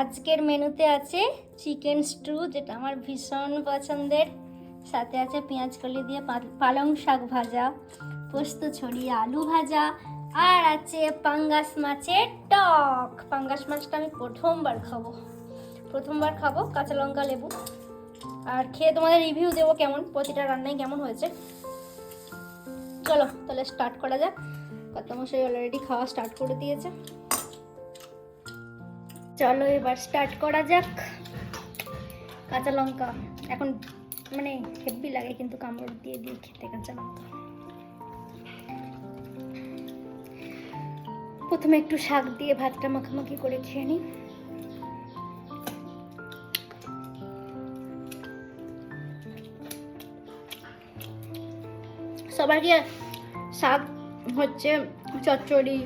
আজকের মেনুতে আছে চিকেন স্টু, যেটা আমার ভীষণ পছন্দের। সাথে আছে পেঁয়াজ কলি দিয়ে পালং শাক ভাজা, পোস্ত ছড়িয়ে আলু ভাজা, আর আছে পাঙ্গাস মাছের টক। পাঙ্গাস মাছটা আমি প্রথমবার খাব। প্রথমবার খাব কাঁচা লঙ্কা, লেবু। আর খেয়ে তোমাদের রিভিউ দেবো কেমন, প্রতিটা রান্নাই কেমন হয়েছে। চলো, তাহলে স্টার্ট করা যাক। কর্তামশাই অলরেডি খাওয়া স্টার্ট করে দিয়েছে। চলো এবার স্টার্ট করা যাক। কাঁচা লঙ্কা, এখন মানে হেভি লাগে কিন্তু কামড় দিয়ে দিয়ে খেতে কাঁচা লঙ্কা। প্রথমে একটু শাক দিয়ে ভাতটা মাখামাখি করে খেয়ে নিই। সবার কি শাক হচ্ছে চচ্চড়ি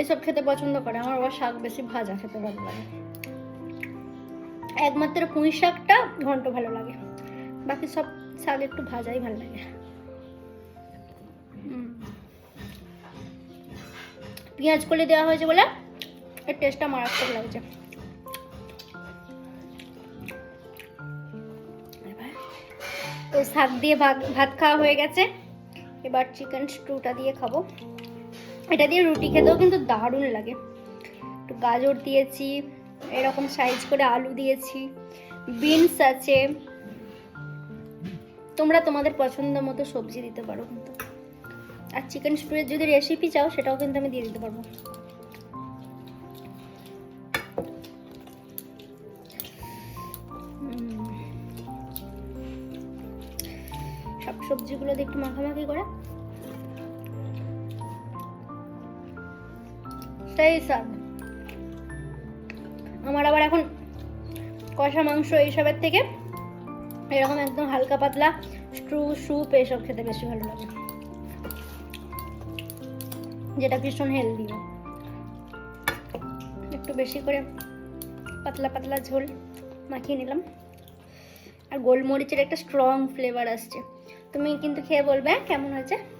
এসব খেতে পছন্দ করে। আমার আবার শাক বেশি ভাজা, খেতে ভালো লাগে। একমাত্র পুঁই শাকটা ঘন্ট ভালো লাগে। বাকি সব শাক একটু ভাজাই ভালো লাগে। পেঁয়াজ কলি দেওয়া হয়েছে বলে এর টেস্টটা মারাত্মক লাগছে। তো শাক দিয়ে ভাত ভাত খাওয়া হয়ে গেছে। এবার চিকেন স্টুটা দিয়ে খাব। এটা দিয়ে রুটি খেতেও কিন্তু দারুণ লাগে। একটু গাজর দিয়েছি, এরকম সাইজ করে আলু দিয়েছি বিনস আছে। তোমরা তোমাদের পছন্দ মতো সবজি দিতে পারো কিন্তু। আর চিকেন স্টুয়ের যদি রেসিপি চাও, সেটাও কিন্তু আমি দিয়ে দিতে পারব। সব সবজিগুলো দিয়ে একটু মাখামাখি করে সেই স্বাদ আমার আবার এখন কষা মাংস এইসবের থেকে এরকম একদম হালকা পাতলা স্ট্রু স্যুপ এইসব খেতে বেশি ভালো লাগে। যেটা ভীষণ হেলদি একটু বেশি করে পাতলা পাতলা ঝোল মাখিয়ে নিলাম। আর গোলমরিচের একটা স্ট্রং ফ্লেভার আসছে। তুমি কিন্তু খেয়ে বলবে, কেমন হয়েছে?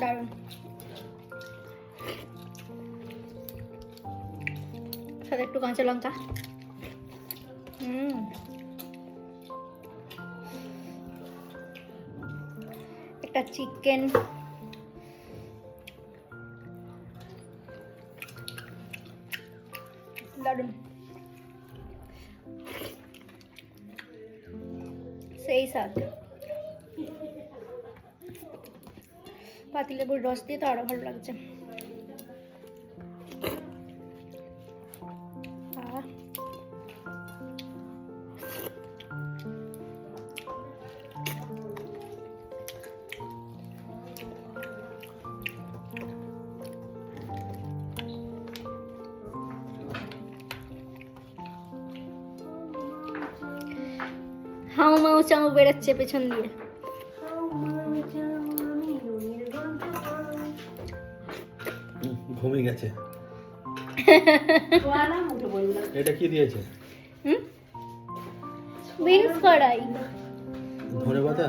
দারুণ সাথে একটু কাঁচা লঙ্কা। হুম। একটা চিকেন। দারুণ সেই স্বাদ। পাতিলেবুর রস দিয়ে তো আরও ভালো লাগছে। হাউ মাউ চাউ বেড়াচ্ছে পেছন দিয়ে। ঘুমিয়ে গেছে। এটা কি দিয়েছে? বিনস কড়াই। ধনে পাতা?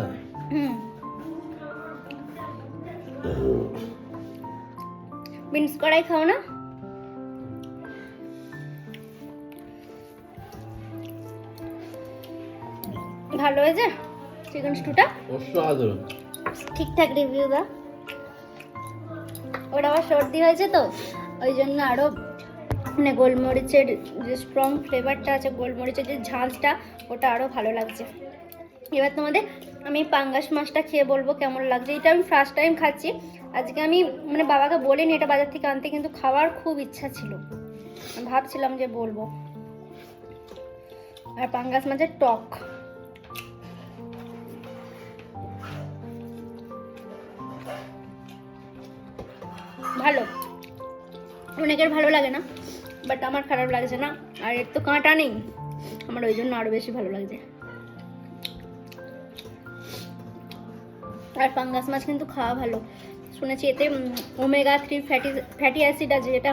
বিনস কড়াই খাও না? ভালো হয়েছে? চিকেন স্টুটা? অসাধারণ। ঠিকঠাক রিভিউ দাও। ওটা আবার সর্দি হয়েছে তো, ওই জন্য আরও মানে গোলমরিচের যে স্ট্রং ফ্লেভারটা আছে, গোলমরিচের যে ঝাঁঝটা ওটা আরও ভালো লাগছে। এবার তোমাদের আমি পাঙ্গাস মাছটা খেয়ে বলব কেমন লাগছে। এটা আমি ফার্স্ট টাইম খাচ্ছি। আজকে আমি মানে বাবাকে বলিনি এটা বাজার থেকে আনতে, কিন্তু খাওয়ার খুব ইচ্ছা ছিল। ভাবছিলাম যে বলব। আর পাঙ্গাস মাছের টক। ভালো। অনেকের ভালো লাগে না বাট আমার খারাপ লাগছে না। আর এর তো কাঁটা নেই, আমার ওই জন্য আরও বেশি ভালো লাগছে। আর পাঙ্গাস মাছ কিন্তু খাওয়া ভালো। শুনেছি এতে omega three fatty fatty acid আছে, যেটা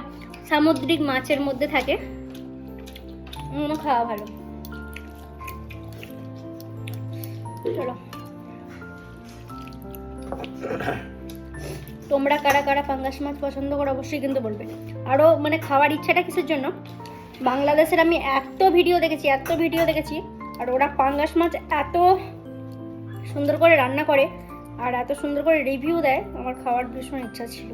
সামুদ্রিক মাছের মধ্যে থাকে। খাওয়া ভালো। চলো। তোমরা কারা কারা পাঙ্গাস মাছ পছন্দ করো অবশ্যই কিন্তু বলবে। আরও মানে খাওয়ার ইচ্ছাটা কিসের জন্য? বাংলাদেশের আমি এত ভিডিও দেখেছি, এত ভিডিও দেখেছি, আর ওরা পাঙ্গাস মাছ এত সুন্দর করে রান্না করে, আর এত সুন্দর করে রিভিউ দেয়, আমার খাওয়ার ভীষণ ইচ্ছা ছিল।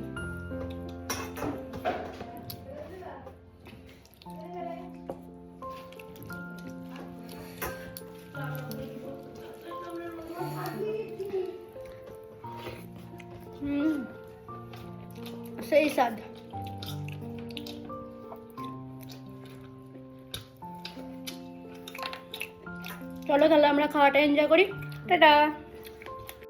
স্বাদ চলো তাহলে আমরা খাওয়াটা এনজয় করি। টাটা।